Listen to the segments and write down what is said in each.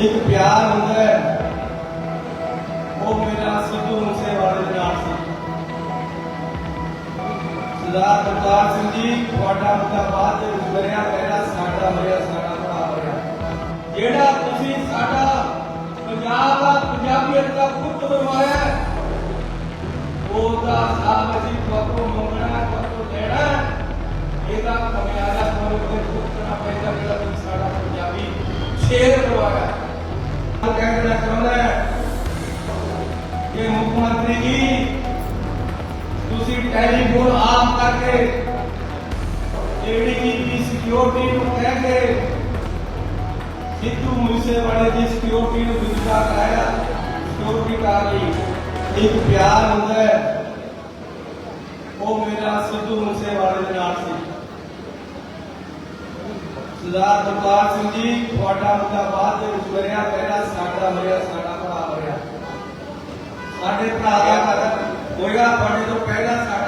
ਇੱਕ ਪਿਆਰ ਹੁੰਦਾ ਹੈ ਉਹ ਮੇਰਾ ਸਿੱਧੂ ਮੂਸੇ ਵਾਲੇ ਦੇ ਨਾਲ ਸੀ ਸਦਾ ਪ੍ਰਤਾਪ ਸਿੰਘ ਜੀ ਤੁਹਾਡਾ ਮੁੱਦਾ ਬਾਅਦ ਦੇ ਵਿੱਚ ਬਣਿਆ ਪਹਿਲਾ ਸਾਡਾ ਹੋਇਆ ਸਾਡਾ ਭਰਾ ਹੋਇਆ ਜਿਹੜਾ ਤੁਸੀਂ ਸਾਡਾ ਪੰਜਾਬ ਦਾ ਪੰਜਾਬੀਅਤ ਦਾ ਪੁੱਤ ਬਣਵਾਇਆ ਉਹਦਾ ਸਾਹਿਬ ਜੀ ਤੁਹਾਨੂੰ ਮੰਗਣਾ ਤੁਹਾਨੂੰ ਦੇਣਾ ਇਹਦਾ ਪੰਜਾਬ ਦਾ ਸਾਰੇ ਪੁੱਤ ਨਾ ਪੈਦਾ ਜਿਹੜਾ ਸਾਡਾ ਪੰਜਾਬੀ ਸ਼ੇਰ ٹیلی فون آن کر کے ایڈی کی سیکیورٹی کو کہہ کے سدھو موسے والے کی سیکیورٹی کو دوسرا کرایا سیکیورٹی کا بھی ایک پیار ہوتا ہے وہ میرا سدھو موسے والے کے نام سے سردار دربار سنگھ جی تھوڑا مدد بعد مریا پہلا ساڈا مریا ساڈا بڑا مریا ساڈے بھرا کا ہوئے گا تھوڑے تو پہلا ساڈا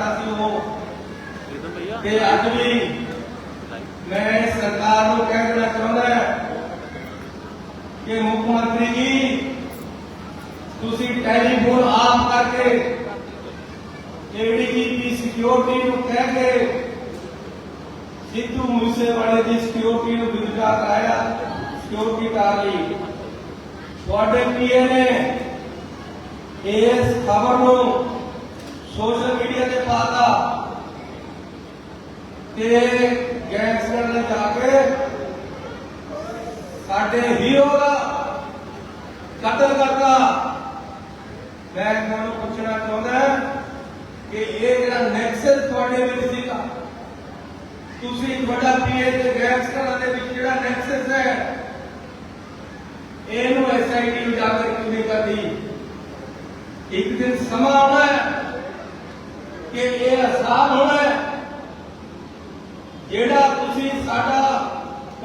سو موسے والے کی سکیورٹی جی کرایا سکیورٹی کری نے اس خبر سوشل میڈیا پا تھا گینگسٹر جا کے ہیرو کا قتل کرتا میں کہ یہ گینگسٹر نیکسس ہے یہ آئی ٹی میں آ کر دن آنا کہ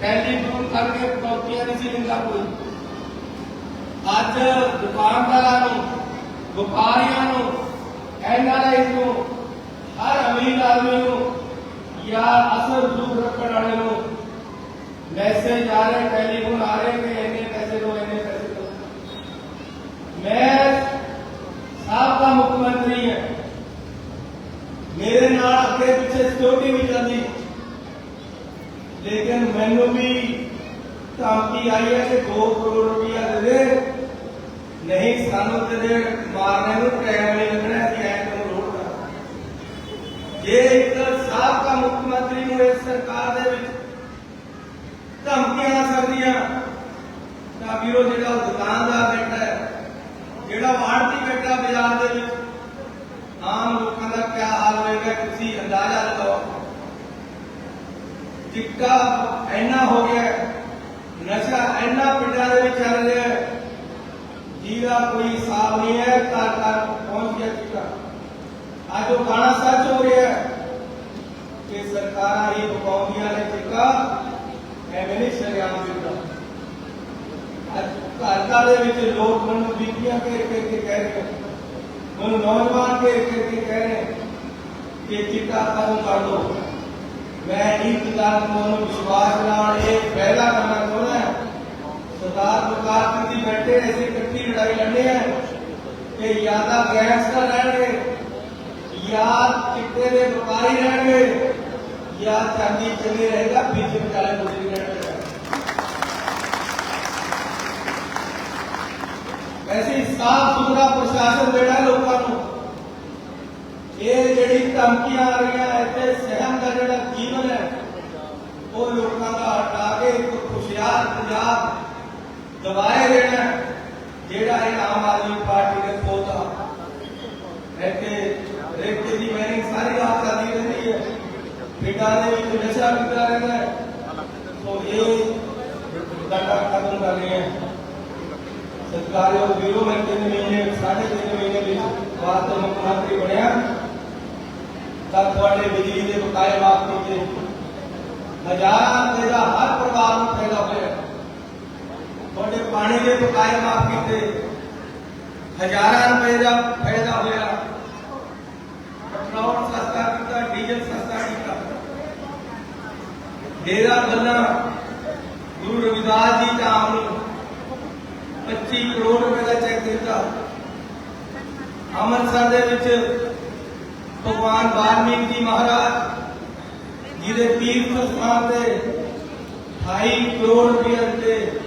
ٹلیفون کر کے کٹوتی بخاریا ہر امیر آدمی دور رکھنے والے میسج آ رہے ٹیک آ رہے ہیں مکمری ہوں میرے پیچھے سکیورٹی بھی چلتی ਆਈ ਹੈ ਕਿ 2 ਕਰੋੜ ਰੁਪਏ ਦੇ ਦੇ ਨਹੀਂ ਸਾਨੂੰ ਤੇ ਮਾਰਨੇ ਨੂੰ ਟਾਈਮ ਨਹੀਂ ਲੱਗਣਾ ਕਿ ਐ ਤੈਨੂੰ ਲੋੜ ਕਰ ਜੇ ਇੱਕ ਸਾਬਕਾ ਮੁੱਖ ਮੰਤਰੀ ਨੂੰ ਇਸ ਸਰਕਾਰ ਦੇ ਵਿੱਚ کوئی چیم سرکا بیجوان گھر کے چاہا کر دو میں سرکار بکار کسی بیٹھے ایسے کٹھی لڑائی لڑنے ہیں کہ یادہ گیس کا رہن گے یاد چکتے میں بکاری رہن گے یاد چاندی چلی رہے گا پیچھے بچالے مجھے رہن گے ایسی صاف سترا پرشاست بیڑا ہے لوگوں نے یہ جڑی تمکی آ رہی ہیں ایسے سہم کا جڑا جیون ہے وہ لوگوں کا ہٹا کے خوشیار پنجاب دبائے دینا جیڑا ہے عام آدمی پارٹی کے پوتا ہے کہ ریپ کے دی میں نے ساری رات کا دی رہی ہے پیٹا دے بھی تو نشہ پیٹا رہنا ہے تو یہ دٹا ختم کر رہے ہیں ہے اور بیرو میں تین مہینے ساڑھے تین مہینے بھی بات تو مکمتری بڑھے ہیں تک بڑھے بجلی دے بتائے بات کی کے نجات دے ہر پروار میں پیدا ہوئے ਤੁਹਾਡੇ ਪਾਣੀ ਦੇ ਬਕਾਇਆ ਮਾਫ ਕੀਤੇ ਹਜ਼ਾਰਾਂ ਰੁਪਏ ਦਾ ਫਾਇਦਾ ਹੋਇਆ ਪਟਰੋਲ ਸਸਤਾ ਕੀਤਾ ਡੀਜ਼ਲ ਸਸਤਾ ਕੀਤਾ ਡੇਰਾ ਬੰਨਾ ਗੁਰੂ ਰਵਿਦਾਸ ਜੀ ਦਾ ਨੂੰ 25 ਕਰੋੜ ਰੁਪਏ ਦਾ ਚੈੱਕ ਦਿੱਤਾ ਅੰਮ੍ਰਿਤਸਰ ਦੇ ਵਿੱਚ ਭਗਵਾਨ ਬਾਰਮੀਨ ਜੀ ਮਹਾਰਾਜ ਜਿਹਦੇ ਪੀਰ ਸਥਾਨ ਤੇ 28 ਕਰੋੜ ਰੁਪਏ ਤੇ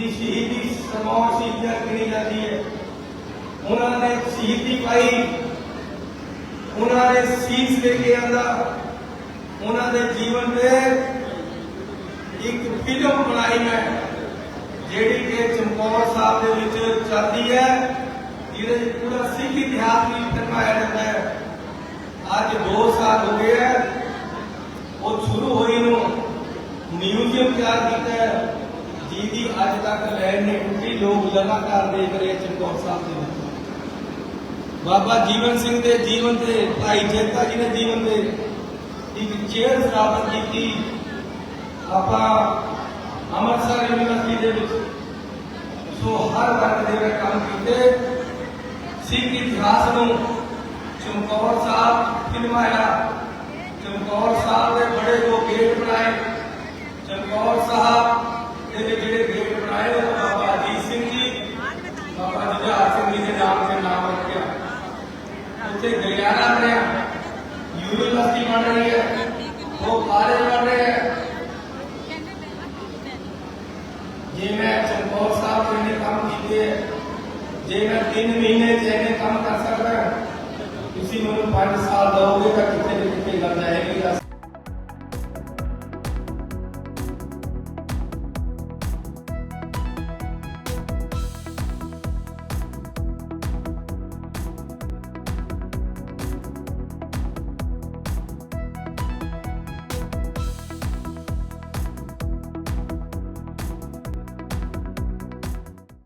ਦੀ ਸ਼ਹੀਦੀ ਸਮਾਉਣ ਸ਼ਹੀਦਾਂ ਕਹੀ ਜਾਂਦੀ ਹੈ ਉਹਨਾਂ ਨੇ ਸ਼ਹੀਦੀ ਪਾਈ ਉਹਨਾਂ ਨੇ ਸੀਸ ਦੇ ਕੇ ਆਂਦਾ ਉਹਨਾਂ ਦੇ ਜੀਵਨ ਤੇ ਇੱਕ ਫਿਲਮ ਬਣਾਈ ਹੈ ਜਿਹੜੀ ਕਿ ਚਮਕੌਰ ਸਾਹਿਬ ਦੇ ਵਿੱਚ ਚੱਲਦੀ ਹੈ ਜਿਹਦੇ ਪੂਰਾ ਸਿੱਖ ਇਤਿਹਾਸ ਵੀ ਦਿਖਾਇਆ ਜਾਂਦਾ ਹੈ ਅੱਜ 2 ਸਾਲ ਹੋ ਗਏ ਹੈ ਉਹ ਸ਼ੁਰੂ ਹੋਈ ਨੂੰ ਮਿਊਜ਼ੀਅਮ ਤਿਆਰ ਕੀਤਾ ਹੈ سکھ انتہسمکر چمکور صاحب دو جی گیٹ بنا چمکور صاحب جی میں چمکور صاحب جی میں تین مہینے کام کر سکتا اسی میں پانچ سال دو گے کتنے کتنے لگتا ہے